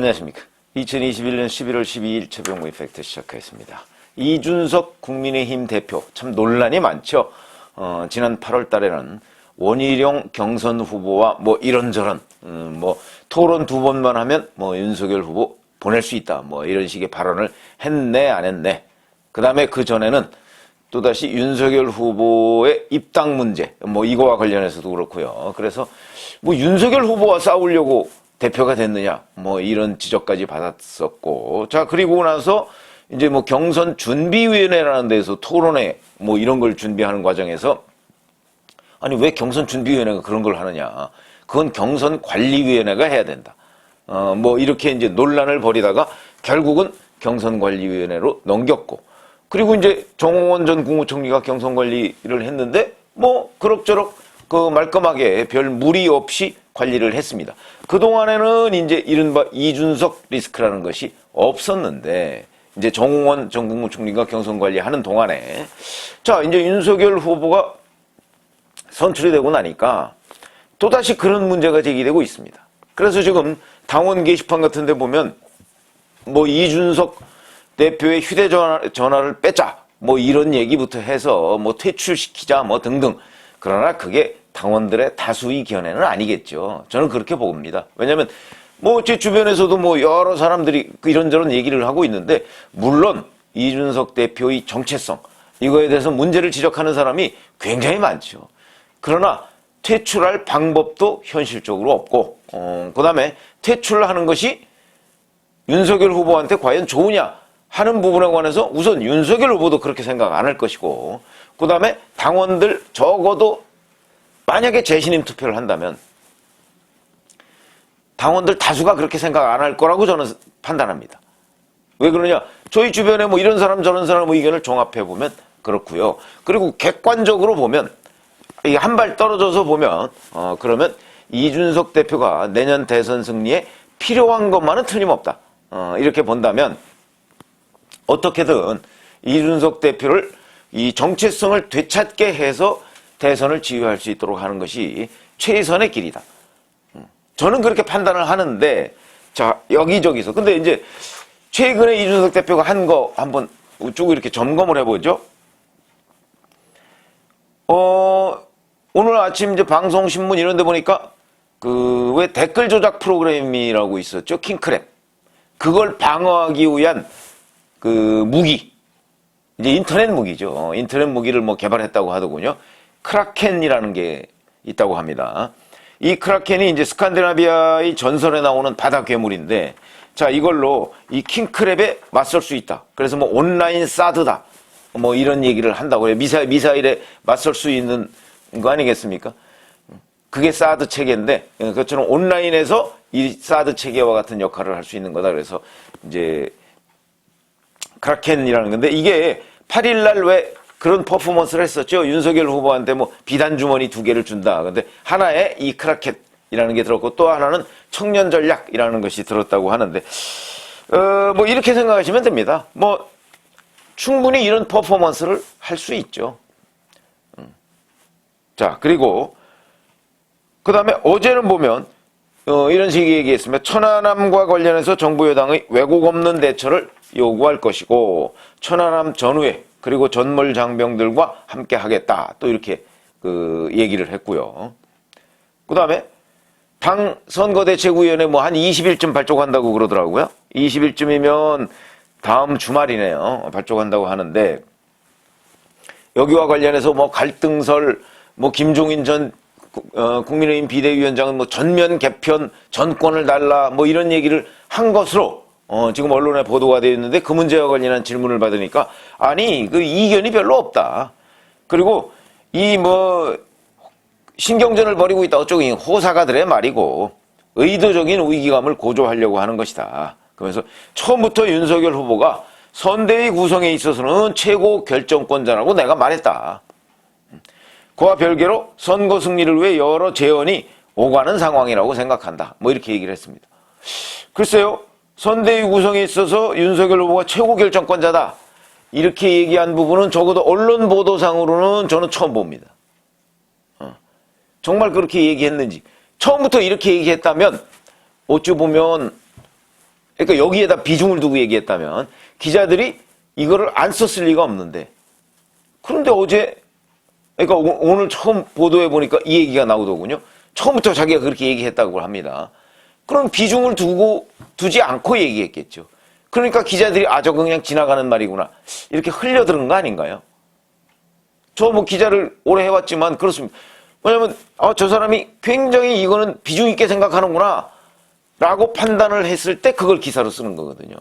안녕하십니까. 2021년 11월 12일 최병무 이펙트 시작하겠습니다. 이준석 국민의힘 대표, 참 논란이 많죠. 어, 지난 8월 달에는 원희룡 경선 후보와 뭐 이런저런, 음, 뭐 토론 두 번만 하면 뭐 윤석열 후보 보낼 수 있다. 뭐 이런 식의 발언을 했네, 안 했네. 그 다음에 그 전에는 또다시 윤석열 후보의 입당 문제, 뭐 이거와 관련해서도 그렇고요. 그래서 뭐 윤석열 후보와 싸우려고 대표가 됐느냐, 뭐 이런 지적까지 받았었고. 자, 그리고 나서 이제 뭐 경선 준비위원회라는 데서 토론회 뭐 이런 걸 준비하는 과정에서 아니 왜 경선 준비위원회가 그런 걸 하느냐. 그건 경선 관리위원회가 해야 된다. 어, 뭐 이렇게 이제 논란을 벌이다가 결국은 경선 관리위원회로 넘겼고 그리고 이제 정홍원 전 국무총리가 경선 관리를 했는데 뭐 그럭저럭 그 말끔하게 별 무리 없이 관리를 했습니다. 그동안에는 이제 이른바 이준석 리스크라는 것이 없었는데 이제 정홍원 전 국무총리가 경선 관리하는 동안에 자 이제 윤석열 후보가 선출이 되고 나니까 또다시 그런 문제가 제기되고 있습니다. 그래서 지금 당원 게시판 같은 데 보면 뭐 이준석 대표의 휴대전화를 뺏자 뭐 이런 얘기부터 해서 뭐 퇴출시키자 뭐 등등 그러나 그게 당원들의 다수의 견해는 아니겠죠. 저는 그렇게 봅니다. 왜냐하면 뭐 제 주변에서도 뭐 여러 사람들이 그 이런저런 얘기를 하고 있는데 물론 이준석 대표의 정체성 이거에 대해서 문제를 지적하는 사람이 굉장히 많죠. 그러나 퇴출할 방법도 현실적으로 없고 어, 그다음에 퇴출하는 것이 윤석열 후보한테 과연 좋으냐 하는 부분에 관해서 우선 윤석열 후보도 그렇게 생각 안 할 것이고 그 다음에 당원들 적어도 만약에 재신임 투표를 한다면 당원들 다수가 그렇게 생각 안 할 거라고 저는 판단합니다. 왜 그러냐? 저희 주변에 뭐 이런 사람 저런 사람 의견을 종합해 보면 그렇고요. 그리고 객관적으로 보면 한발 떨어져서 보면 어 그러면 이준석 대표가 내년 대선 승리에 필요한 것만은 틀림없다. 어 이렇게 본다면 어떻게든 이준석 대표를 이 정체성을 되찾게 해서 대선을 지휘할 수 있도록 하는 것이 최선의 길이다. 음, 저는 그렇게 판단을 하는데 자 여기저기서 근데 이제 최근에 이준석 대표가 한 거 한번 쭉 이렇게 점검을 해보죠. 어 오늘 아침 이제 방송 신문 이런 데 보니까 그 왜 댓글 조작 프로그램이라고 있었죠 킹크랩 그걸 방어하기 위한 그 무기 이제 인터넷 무기죠. 어, 인터넷 무기를 뭐 개발했다고 하더군요. 크라켄이라는 게 있다고 합니다. 이 크라켄이 이제 스칸디나비아의 전설에 나오는 바다 괴물인데 자 이걸로 이 킹크랩에 맞설 수 있다. 그래서 뭐 온라인 사드다. 뭐 이런 얘기를 한다고 해요. 미사일, 미사일에 맞설 수 있는 거 아니겠습니까? 그게 사드 체계인데 그것처럼 온라인에서 이 사드 체계와 같은 역할을 할 수 있는 거다. 그래서 이제 크라켄이라는 건데 이게 8일 날 왜 그런 퍼포먼스를 했었죠. 윤석열 후보한테 뭐 비단 주머니 두 개를 준다. 근데 하나에 이 크라켓이라는 게 들었고 또 하나는 청년 전략이라는 것이 들었다고 하는데 어 뭐 이렇게 생각하시면 됩니다. 뭐 충분히 이런 퍼포먼스를 할 수 있죠. 음. 자 그리고 그 다음에 어제는 보면 어, 이런 식의 얘기했습니다. 천안함과 관련해서 정부 여당의 왜곡 없는 대처를 요구할 것이고 천안함 전후에 그리고 전몰 장병들과 함께 하겠다. 또 이렇게 그 얘기를 했고요. 그 다음에 당 선거대책위원회 뭐 한 20일쯤 발족한다고 그러더라고요. 20일쯤이면 다음 주말이네요. 발족한다고 하는데 여기와 관련해서 뭐 갈등설, 뭐 김종인 전 어, 국민의힘 비대위원장은 뭐 전면 개편, 전권을 달라 뭐 이런 얘기를 한 것으로 어, 지금 언론에 보도가 되어 있는데 그 문제와 관련한 질문을 받으니까 아니 그 이견이 별로 없다. 그리고 이 뭐 신경전을 벌이고 있다 어쩌고 이 호사가들의 말이고 의도적인 위기감을 고조하려고 하는 것이다. 그러면서 처음부터 윤석열 후보가 선대위 구성에 있어서는 최고 결정권자라고 내가 말했다. 그와 별개로 선거 승리를 위해 여러 재원이 오가는 상황이라고 생각한다. 뭐 이렇게 얘기를 했습니다. 글쎄요. 선대위 구성에 있어서 윤석열 후보가 최고 결정권자다. 이렇게 얘기한 부분은 적어도 언론 보도상으로는 저는 처음 봅니다. 어. 정말 그렇게 얘기했는지. 처음부터 이렇게 얘기했다면 어찌 보면 그러니까 여기에다 비중을 두고 얘기했다면 기자들이 이거를 안 썼을 리가 없는데 그런데 어제 그러니까 오- 오늘 처음 보도해 보니까 이 얘기가 나오더군요. 처음부터 자기가 그렇게 얘기했다고 합니다. 그럼 비중을 두고 두지 않고 얘기했겠죠. 그러니까 기자들이 아 저거 그냥 지나가는 말이구나 이렇게 흘려들은 거 아닌가요? 저 뭐 기자를 오래 해왔지만 그렇습니다. 왜냐면 아, 저 사람이 굉장히 이거는 비중 있게 생각하는구나 라고 판단을 했을 때 그걸 기사로 쓰는 거거든요.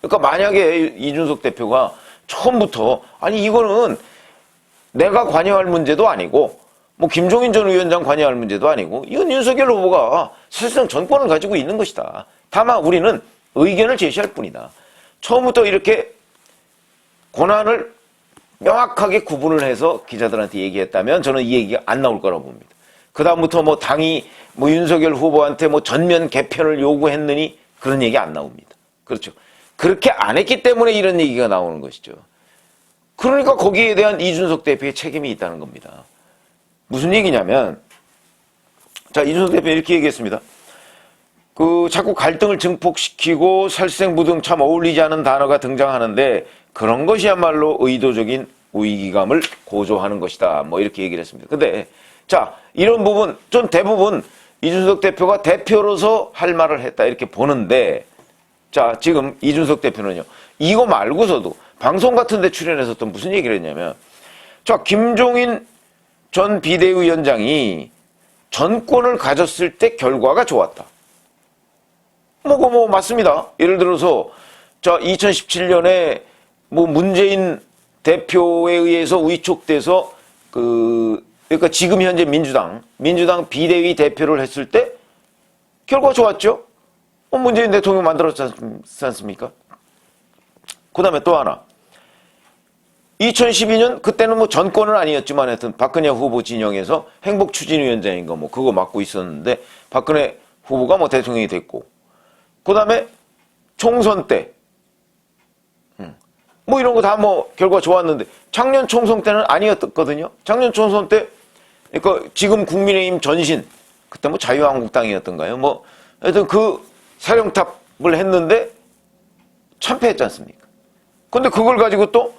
그러니까 만약에 이준석 대표가 처음부터 아니 이거는 내가 관여할 문제도 아니고 뭐 김종인 전 위원장 관여할 문제도 아니고 이건 윤석열 후보가 사실상 전권을 가지고 있는 것이다. 다만 우리는 의견을 제시할 뿐이다. 처음부터 이렇게 권한을 명확하게 구분을 해서 기자들한테 얘기했다면 저는 이 얘기가 안 나올 거라고 봅니다. 그 다음부터 뭐 당이 뭐 윤석열 후보한테 뭐 전면 개편을 요구했느니 그런 얘기 안 나옵니다. 그렇죠. 그렇게 안 했기 때문에 이런 얘기가 나오는 것이죠. 그러니까 거기에 대한 이준석 대표의 책임이 있다는 겁니다. 무슨 얘기냐면, 자, 이준석 대표 이렇게 얘기했습니다. 그, 자꾸 갈등을 증폭시키고 살생부 등 참 어울리지 않은 단어가 등장하는데 그런 것이야말로 의도적인 우위기감을 고조하는 것이다. 뭐 이렇게 얘기를 했습니다. 근데, 자, 이런 부분, 좀 대부분 이준석 대표가 대표로서 할 말을 했다. 이렇게 보는데, 자, 지금 이준석 대표는요. 이거 말고서도 방송 같은 데 출연해서 또 무슨 얘기를 했냐면 자, 김종인 전 비대위원장이 전권을 가졌을 때 결과가 좋았다. 뭐, 그 뭐, 맞습니다. 예를 들어서, 자, 2017년에 뭐 문재인 대표에 의해서 위촉돼서 그, 그러니까 지금 현재 민주당, 민주당 비대위 대표를 했을 때 결과 좋았죠? 어, 문재인 대통령 만들었지 않- 않습니까? 그 다음에 또 하나. 2012년 그때는 뭐 전권은 아니었지만 하여튼 박근혜 후보 진영에서 행복 추진위원장인 거뭐 그거 맡고 있었는데 박근혜 후보가 뭐 대통령이 됐고 그 다음에 총선 때 음, 뭐 이런 거 다 뭐 결과 좋았는데 작년 총선 때는 아니었거든요. 작년 총선 때 그러니까 지금 국민의힘 전신 그때 뭐 자유한국당이었던가요? 뭐 하여튼 그 사령탑을 했는데 참패했지 않습니까? 근데 그걸 가지고 또,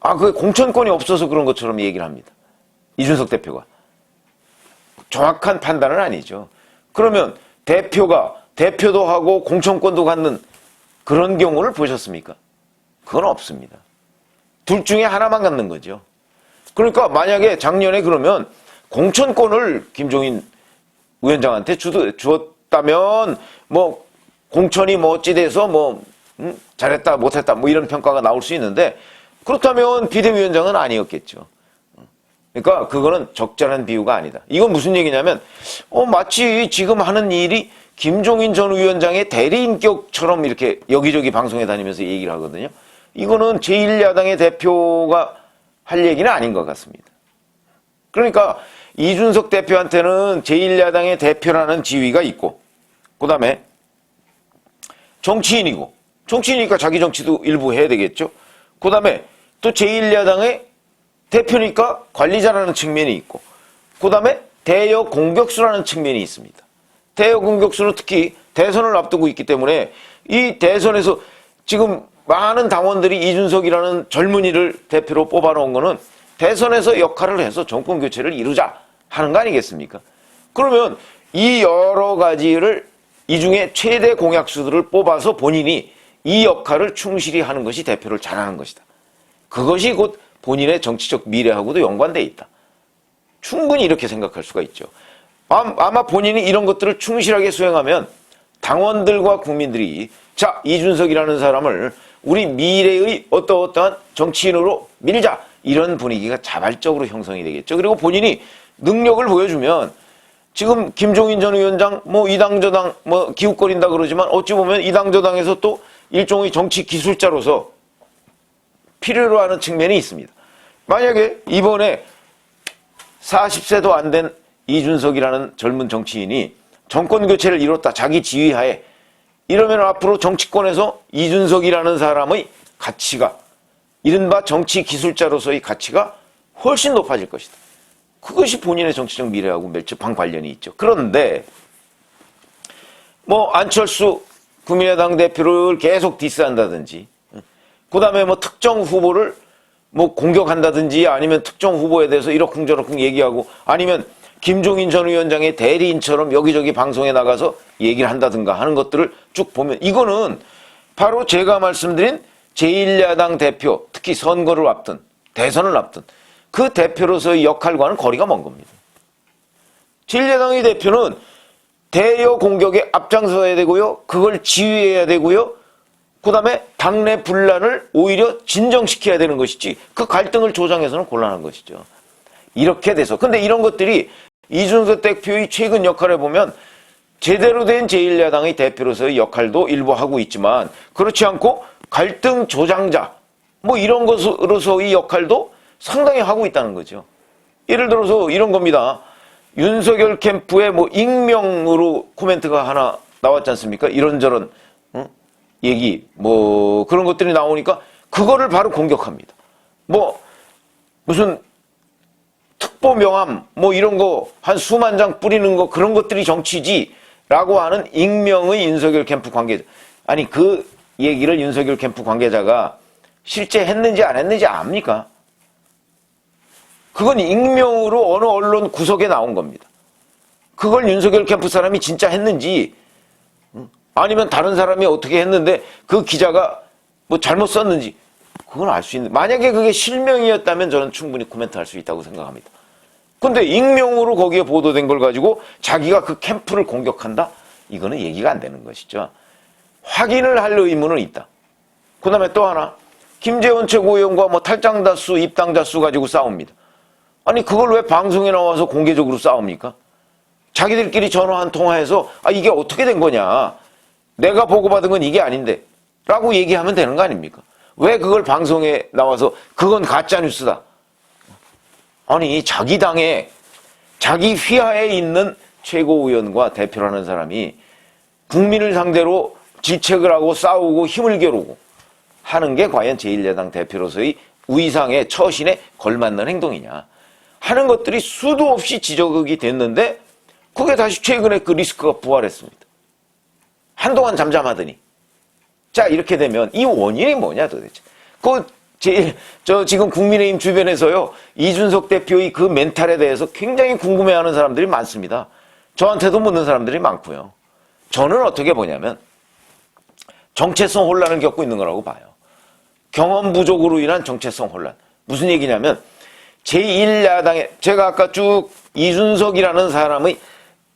아, 그 공천권이 없어서 그런 것처럼 얘기를 합니다. 이준석 대표가. 정확한 판단은 아니죠. 그러면 대표가, 대표도 하고 공천권도 갖는 그런 경우를 보셨습니까? 그건 없습니다. 둘 중에 하나만 갖는 거죠. 그러니까 만약에 작년에 그러면 공천권을 김종인 위원장한테 주, 주었다면 뭐 공천이 뭐 어찌 돼서 뭐 음, 잘했다 못했다 뭐 이런 평가가 나올 수 있는데 그렇다면 비대위원장은 아니었겠죠. 그러니까 그거는 적절한 비유가 아니다. 이건 무슨 얘기냐면 어 마치 지금 하는 일이 김종인 전 위원장의 대리인격처럼 이렇게 여기저기 방송에 다니면서 얘기를 하거든요. 이거는 제1야당의 대표가 할 얘기는 아닌 것 같습니다. 그러니까 이준석 대표한테는 제1야당의 대표라는 지위가 있고 그 다음에 정치인이고 정치인이니까 자기 정치도 일부 해야 되겠죠. 그 다음에 또 제1야당의 대표니까 관리자라는 측면이 있고 그 다음에 대여 공격수라는 측면이 있습니다. 대여 공격수는 특히 대선을 앞두고 있기 때문에 이 대선에서 지금 많은 당원들이 이준석이라는 젊은이를 대표로 뽑아놓은 거는 대선에서 역할을 해서 정권 교체를 이루자 하는 거 아니겠습니까? 그러면 이 여러 가지를 이 중에 최대 공약수들을 뽑아서 본인이 이 역할을 충실히 하는 것이 대표를 잘하는 것이다. 그것이 곧 본인의 정치적 미래하고도 연관돼 있다. 충분히 이렇게 생각할 수가 있죠. 아- 아마 본인이 이런 것들을 충실하게 수행하면 당원들과 국민들이 자 이준석이라는 사람을 우리 미래의 어떠어떠한 정치인으로 밀자 이런 분위기가 자발적으로 형성이 되겠죠. 그리고 본인이 능력을 보여주면 지금 김종인 전 위원장 뭐 이당 저당 뭐 기웃거린다 그러지만 어찌 보면 이당 저당에서 또 일종의 정치 기술자로서 필요로 하는 측면이 있습니다. 만약에 이번에 40세도 안 된 이준석이라는 젊은 정치인이 정권 교체를 이뤘다. 자기 지휘하에. 이러면 앞으로 정치권에서 이준석이라는 사람의 가치가 이른바 정치 기술자로서의 가치가 훨씬 높아질 것이다. 그것이 본인의 정치적 미래하고 밀접한 관련이 있죠. 그런데 뭐 안철수 국민의당 대표를 계속 디스한다든지, 그 다음에 뭐 특정 후보를 뭐 공격한다든지 아니면 특정 후보에 대해서 이러쿵저러쿵 얘기하고 아니면 김종인 전 위원장의 대리인처럼 여기저기 방송에 나가서 얘기를 한다든가 하는 것들을 쭉 보면 이거는 바로 제가 말씀드린 제1야당 대표, 특히 선거를 앞둔, 대선을 앞둔 그 대표로서의 역할과는 거리가 먼 겁니다. 제1야당의 대표는 대여 공격에 앞장서야 되고요. 그걸 지휘해야 되고요. 그 다음에 당내 분란을 오히려 진정시켜야 되는 것이지 그 갈등을 조장해서는 곤란한 것이죠. 이렇게 돼서. 근데 이런 것들이 이준석 대표의 최근 역할을 보면 제대로 된 제1야당의 대표로서의 역할도 일부 하고 있지만 그렇지 않고 갈등 조장자 뭐 이런 것으로서의 역할도 상당히 하고 있다는 거죠. 예를 들어서 이런 겁니다. 윤석열 캠프에 뭐 익명으로 코멘트가 하나 나왔지 않습니까? 이런저런 응? 얘기 뭐 그런 것들이 나오니까 그거를 바로 공격합니다. 뭐 무슨 특보 명함 뭐 이런 거 한 수만 장 뿌리는 거 그런 것들이 정치지라고 하는 익명의 윤석열 캠프 관계자 아니 그 얘기를 윤석열 캠프 관계자가 실제 했는지 안 했는지 압니까? 그건 익명으로 어느 언론 구석에 나온 겁니다. 그걸 윤석열 캠프 사람이 진짜 했는지 아니면 다른 사람이 어떻게 했는데 그 기자가 뭐 잘못 썼는지 그건 알 수 있는 만약에 그게 실명이었다면 저는 충분히 코멘트 할 수 있다고 생각합니다. 근데 익명으로 거기에 보도된 걸 가지고 자기가 그 캠프를 공격한다? 이거는 얘기가 안 되는 것이죠. 확인을 할 의무는 있다. 그 다음에 또 하나 김재원 최고위원과 뭐 탈당 다수, 입당 다수 가지고 싸웁니다. 아니 그걸 왜 방송에 나와서 공개적으로 싸웁니까? 자기들끼리 전화 한 통화해서 아 이게 어떻게 된 거냐 내가 보고받은 건 이게 아닌데 라고 얘기하면 되는 거 아닙니까? 왜 그걸 방송에 나와서 그건 가짜뉴스다 아니 자기 당에 자기 휘하에 있는 최고위원과 대표라는 사람이 국민을 상대로 질책을 하고 싸우고 힘을 겨루고 하는 게 과연 제1야당 대표로서의 위상의 처신에 걸맞는 행동이냐 하는 것들이 수도 없이 지적이 됐는데 그게 다시 최근에 그 리스크가 부활했습니다. 한동안 잠잠하더니 자 이렇게 되면 이 원인이 뭐냐 도대체 그 제일 저 지금 국민의힘 주변에서요 이준석 대표의 그 멘탈에 대해서 굉장히 궁금해하는 사람들이 많습니다. 저한테도 묻는 사람들이 많고요. 저는 어떻게 보냐면 정체성 혼란을 겪고 있는 거라고 봐요. 경험 부족으로 인한 정체성 혼란. 무슨 얘기냐면 제1야당에 제가 아까 쭉 이준석이라는 사람의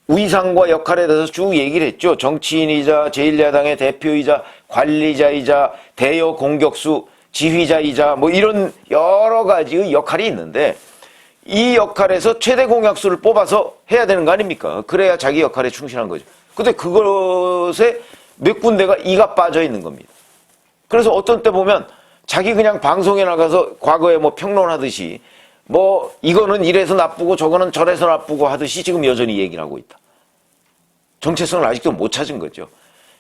위상과 역할에 대해서 쭉 얘기를 했죠. 정치인이자 제1야당의 대표이자 관리자이자 대여 공격수 지휘자이자 뭐 이런 여러 가지의 역할이 있는데 이 역할에서 최대 공약수를 뽑아서 해야 되는 거 아닙니까? 그래야 자기 역할에 충실한 거죠. 근데 그것에 몇 군데가 이가 빠져 있는 겁니다. 그래서 어떤 때 보면 자기 그냥 방송에 나가서 과거에 뭐 평론하듯이 뭐 이거는 이래서 나쁘고 저거는 저래서 나쁘고 하듯이 지금 여전히 얘기를 하고 있다. 정체성을 아직도 못 찾은 거죠.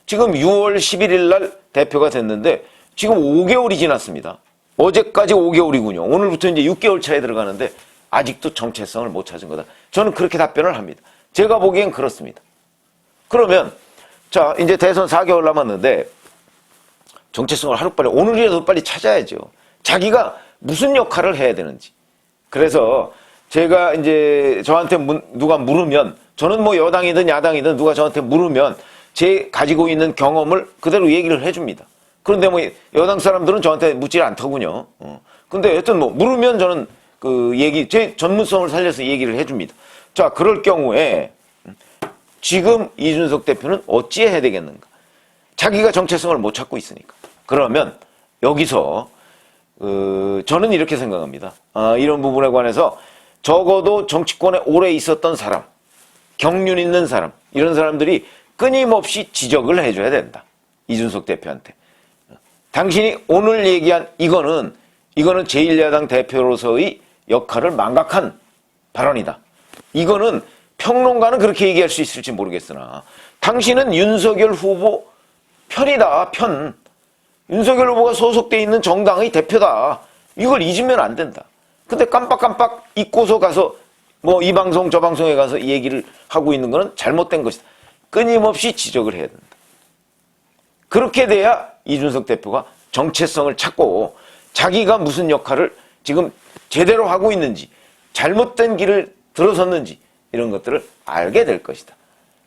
지금 6월 11일 날 대표가 됐는데 지금 5개월이 지났습니다. 어제까지 5개월이군요. 오늘부터 이제 6개월 차에 들어가는데 아직도 정체성을 못 찾은 거다. 저는 그렇게 답변을 합니다. 제가 보기엔 그렇습니다. 그러면 자 이제 대선 4개월 남았는데 정체성을 하루빨리 오늘이라도 빨리 찾아야죠. 자기가 무슨 역할을 해야 되는지. 그래서 제가 이제 저한테 문- 누가 물으면 저는 뭐 여당이든 야당이든 누가 저한테 물으면 제 가지고 있는 경험을 그대로 얘기를 해줍니다. 그런데 뭐 여당 사람들은 저한테 묻질 않더군요. 어. 근데 여튼 뭐 물으면 저는 그 얘기 제 전문성을 살려서 얘기를 해줍니다. 자 그럴 경우에 지금 이준석 대표는 어찌 해야 되겠는가? 자기가 정체성을 못 찾고 있으니까. 그러면 여기서 어, 저는 이렇게 생각합니다. 아, 이런 부분에 관해서 적어도 정치권에 오래 있었던 사람, 경륜 있는 사람, 이런 사람들이 끊임없이 지적을 해줘야 된다. 이준석 대표한테. 당신이 오늘 얘기한 이거는, 이거는 제1야당 대표로서의 역할을 망각한 발언이다. 이거는 평론가는 그렇게 얘기할 수 있을지 모르겠으나, 당신은 윤석열 후보 편이다, 편. 윤석열 후보가 소속돼 있는 정당의 대표다. 이걸 잊으면 안 된다. 근데 깜빡깜빡 잊고서 가서 뭐 이 방송 저 방송에 가서 이 얘기를 하고 있는 거는 잘못된 것이다. 끊임없이 지적을 해야 된다. 그렇게 돼야 이준석 대표가 정체성을 찾고 자기가 무슨 역할을 지금 제대로 하고 있는지 잘못된 길을 들어섰는지 이런 것들을 알게 될 것이다.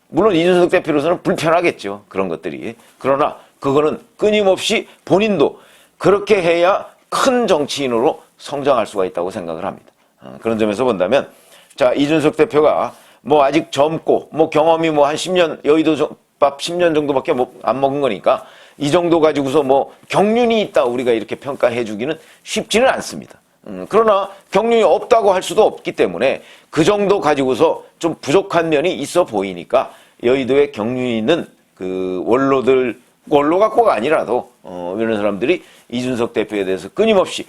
물론 이준석 대표로서는 불편하겠죠. 그런 것들이. 그러나 그거는 끊임없이 본인도 그렇게 해야 큰 정치인으로 성장할 수가 있다고 생각을 합니다. 어, 그런 점에서 본다면 자 이준석 대표가 뭐 아직 젊고 뭐 경험이 뭐 한 10년 여의도 정- 밥 10년 정도밖에 못- 안 먹은 거니까 이 정도 가지고서 뭐 경륜이 있다 우리가 이렇게 평가해 주기는 쉽지는 않습니다. 음, 그러나 경륜이 없다고 할 수도 없기 때문에 그 정도 가지고서 좀 부족한 면이 있어 보이니까 여의도에 경륜이 있는 그 원로들 원로가 꼭 아니라도 어, 이런 사람들이 이준석 대표에 대해서 끊임없이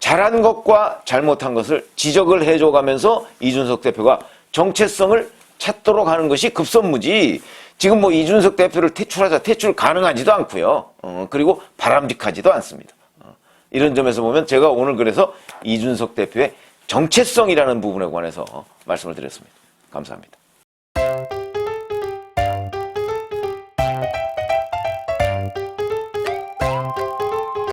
잘한 것과 잘못한 것을 지적을 해줘가면서 이준석 대표가 정체성을 찾도록 하는 것이 급선무지. 지금 뭐 이준석 대표를 퇴출하자 퇴출 가능하지도 않고요. 어, 그리고 바람직하지도 않습니다. 어, 이런 점에서 보면 제가 오늘 그래서 이준석 대표의 정체성이라는 부분에 관해서 말씀을 드렸습니다. 감사합니다.